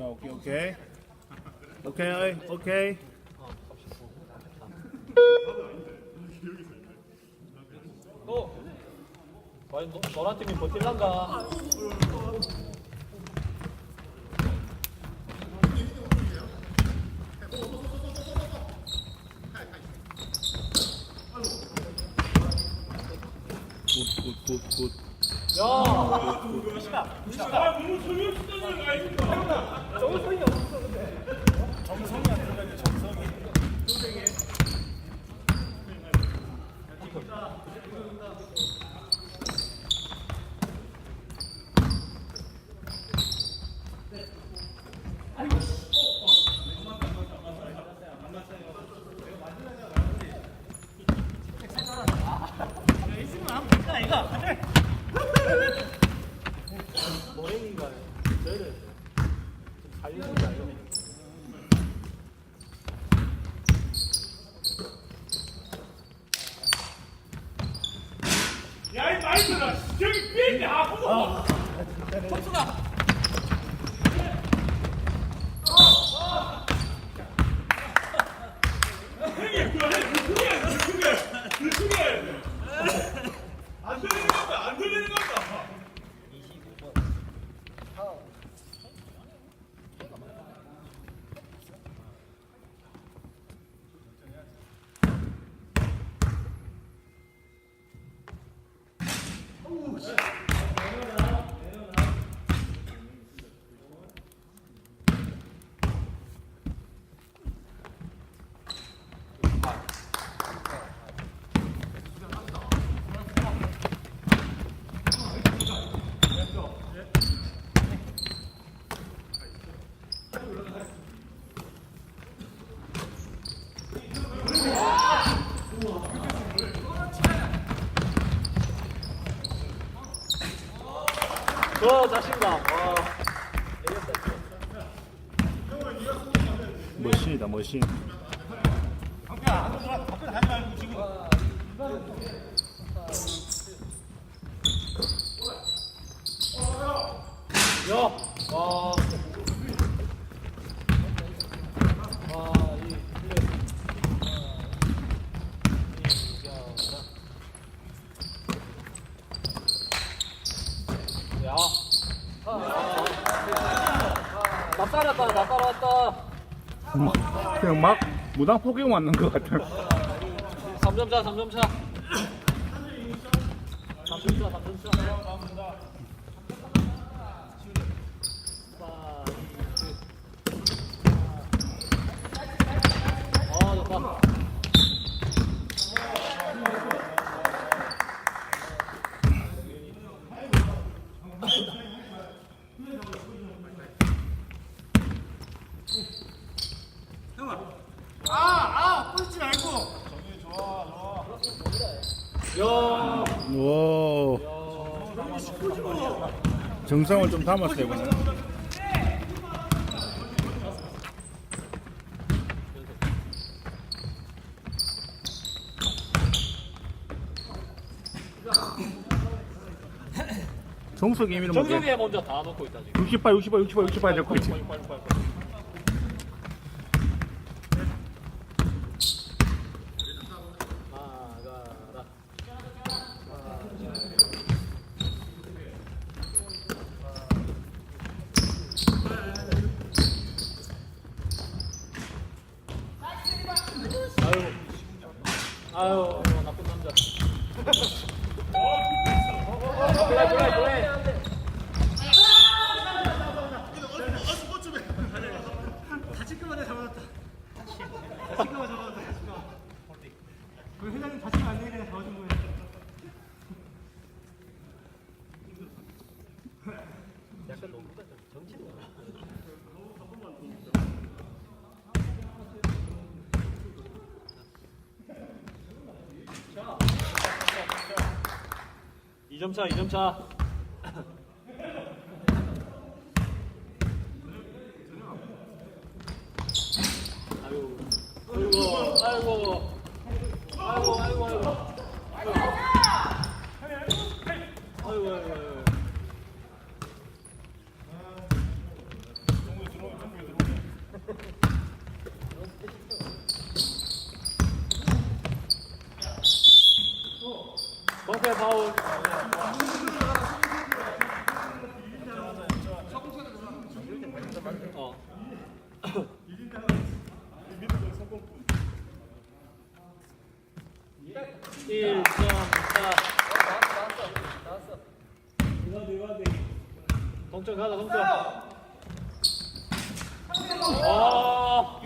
자, 오케이, 오케이. 오케이, 오케이. 또 과연 노- 노란 팀이 버틸란가? 굿, 굿, 굿, 굿. 야, 모랭인가요? 저를 좀 살리는 게 아니고. 야, 이 마이크가 저기 삐인데 아프고. 형님, 그거 해, 그거 해, 그거 해, 그거 해. 안 들리는 건가? 안 들리는 건가? 저 자신감. 와. 머신이다, 머신. 야, 와. 와, 이 플레이. 야. 나 따랐다, 나 따라왔다. 그냥 막 무당 포켓 맞는 것 같아. 3점 차, 3점 차. 3점 차, 3점 차. 아, 좋다. 정성을 좀 담았어요 이번에 정석이 이미는 정석이 먼저 다 넣고 있다 지금. 68 68 68 68 적고 있지. 68 아유, 2점차 2점차.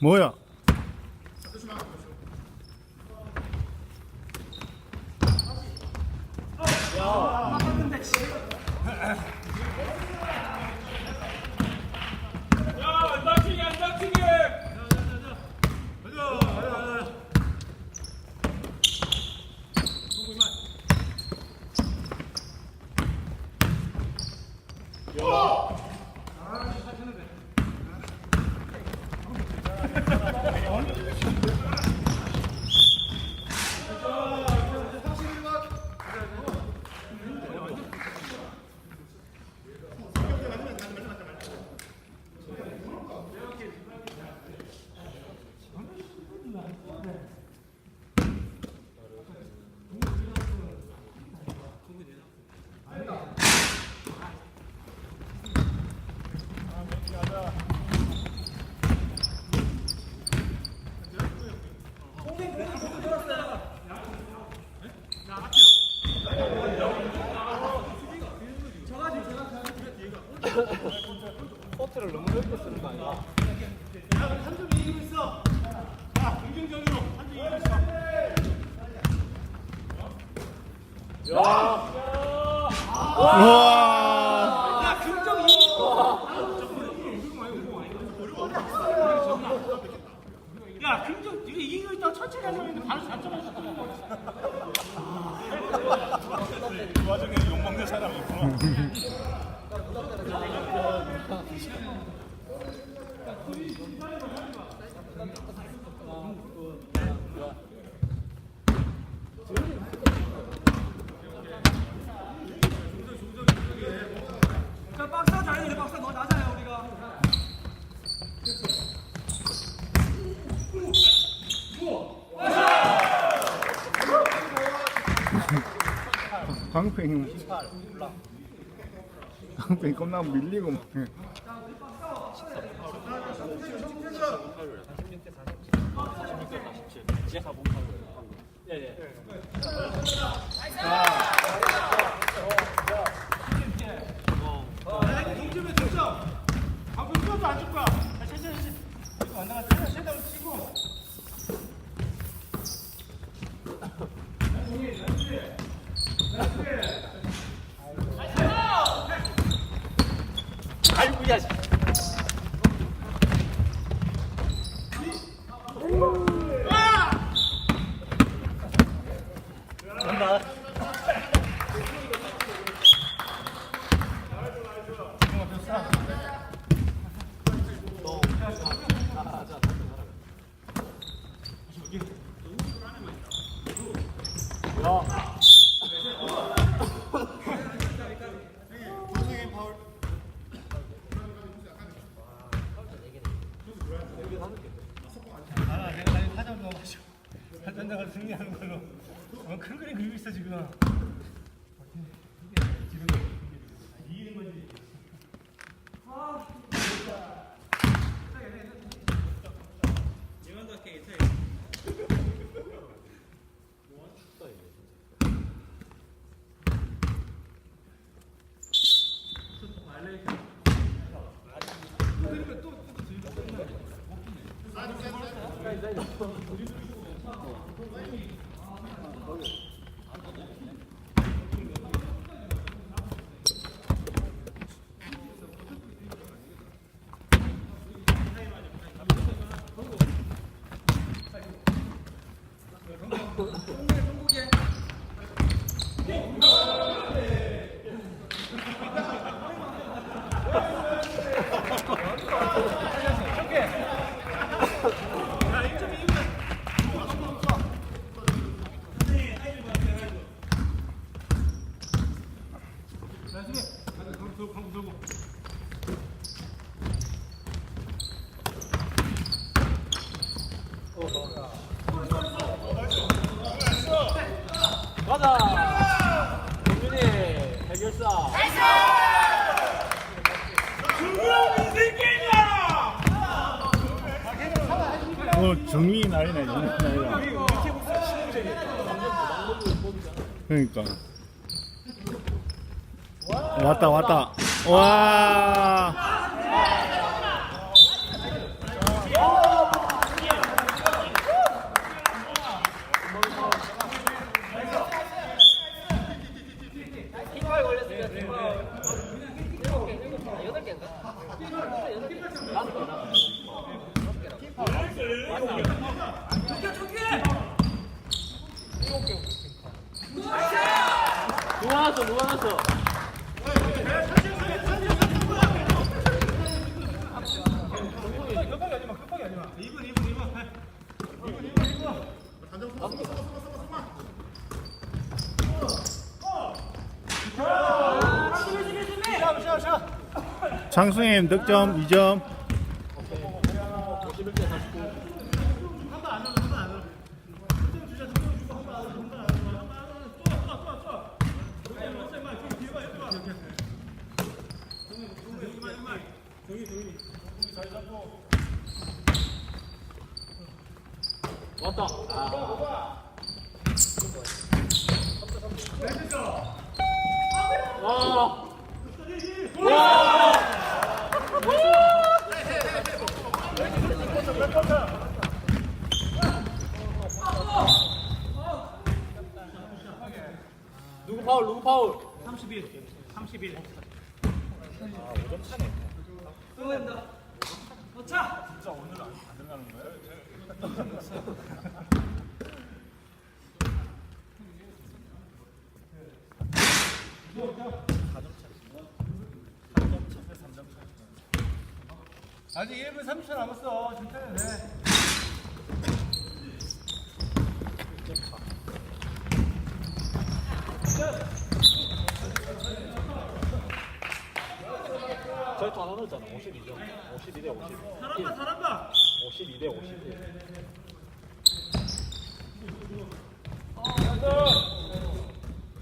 뭐야? 야. 와. 야, 금정 이거 이기고 있다가 천천히 하려고 했는데 바로 4점 하셨다. 그 와중에 욕 먹는 사람이 있구나. 광팽이. 광팽이 겁나 밀리고 막. 이제 가보 Yeah. 어, 정리 날이네, 정리 날이라. 그러니까. 왔다, 왔다. 와. 누가 났어? 급하게 하지 마, 급하게 하지 마. 2분, 2분, 2분. 장승님 득점 2점. 왔다. 아. 와. 누구 파울? 누구 파울? 31. 31. 아직 1분 30초 남았어. 괜찮아, 돼. 넣었잖아. 52점. 52대 52. 잘한다, 잘한다. 52대 51.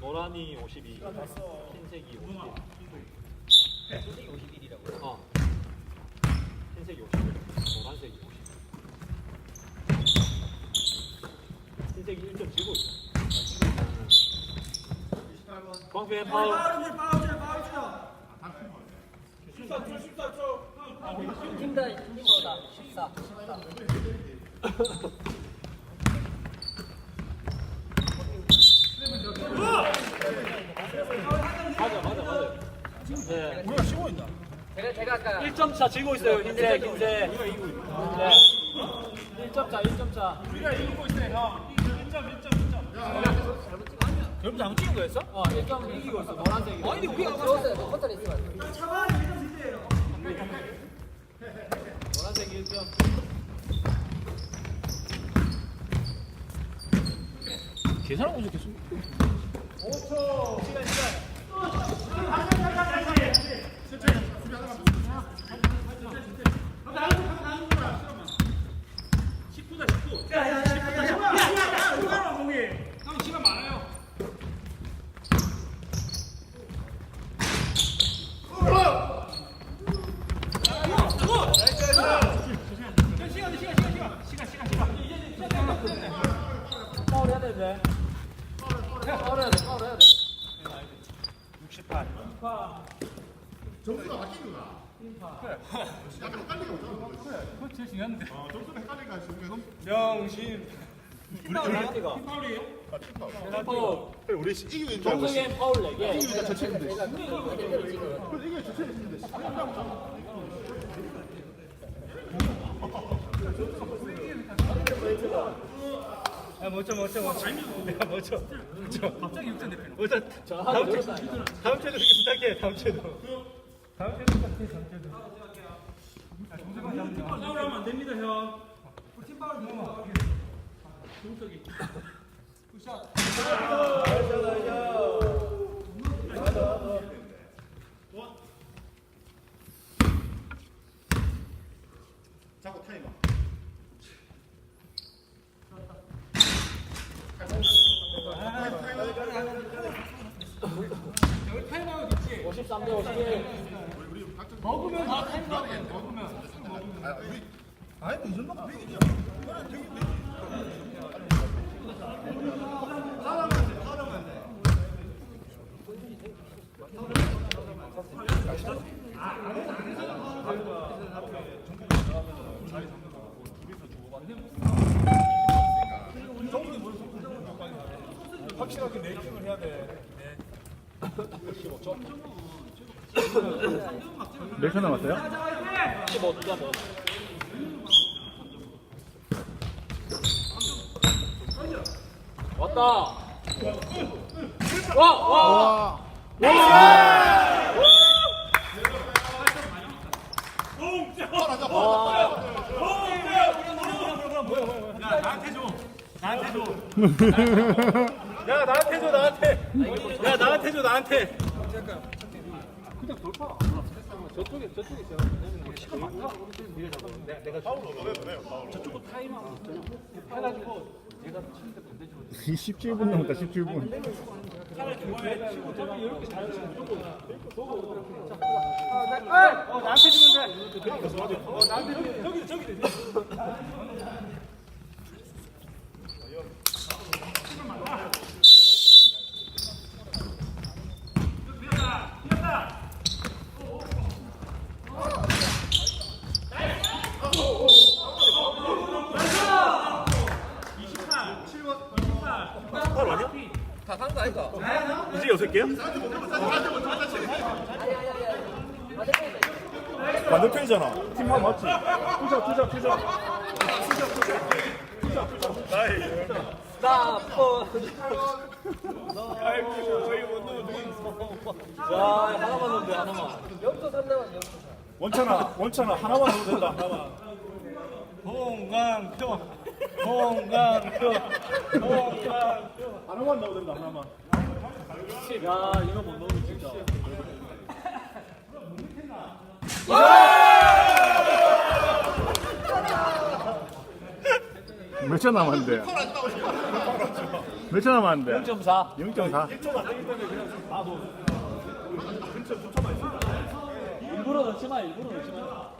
노란이 52, 흰색이 51. 흰색이 51이라고? 어. 흰색이 51, 노란색이 50. 흰색이 1점 지고 있어. 광팬 파울. 파울이야, 파울이야, 파울이야. 14초 14초. 팀다 팀보다 14. 14. 맞아, 맞아, 맞아. 네. 제가 제가 아까 1점 차 지고 있어요. 흰색. 네. 1점 차, 1점 차. 우리가 이기고 있어 형. 1점 1점 1점. 여러분 잘못 찍은 거였어? 어, 1점 이기고 있어. 노란색이. 아니, 근데 우리가. 너 컨트롤 있으면. 노란색이 1점. 계산하고 있어, 계속. 파울 해야 되는데. 파울 해야 돼, 파울 해야 돼. 그거 제일 중요한데. 명신. 파울이가. 파울이에요? 파울. 우리 이기고 있는 줄 알고 있어. 동생의 파울 4개. 아, 멋져, 멋져, 멋져. 내가 멋져. 멋져. 갑자기 6점 대표. 멋져. 자, 다음 주, 늘었다. 다음 주에도 그렇게 부탁해, 다음 주에도. 다음 주에도 부탁해, 다음 주에도. 잡는다. 파울 하면 안 됩니다 형. 팀 파울 넘어. 동석이. 굿샷. 자꾸 타이머. 아, 53대 51. 먹으면 다 타임 나돼 먹으면. 확실하게 메이킹을 해야 돼. 몇 초 남았어요? 15점 뭐. 왔다. 와, 와. 야 나한테 줘. 나한테 줘. 야 나한테 줘 나한테. 야 나한테 줘 나한테. 저쪽에 저쪽에 있어요. 시간 많다. 내가 내가 저쪽은 타임하고 있잖아. 해가지고 내가 치는데 반대 줘. 17분 남았다 17분 어차피 이렇게 자연스럽게 무조건 어 나한테 주면 돼. 어 나한테 저기 저기 저기. 다산거 아이가? 이제 여섯 개야? 반대편이잖아. 팀만 맞지? 투자, 투자, 투자. 나이. 나빠. 아이고, 저희 원룸은 누구 야 하나만 넣으면 돼 하나만. 영도 3대만 원찬아, 원찬아, 하나만 넣어도 된다, 하나만. 홍강표. 홍강표. 홍강표. 하나만 넣어도 된다, 하나만. 야 이거 못 넣으면 진짜. 몇초 남았는데 몇초 남았는데 0.4. 0.4 일부러 넣지 마 일부러 넣지 마.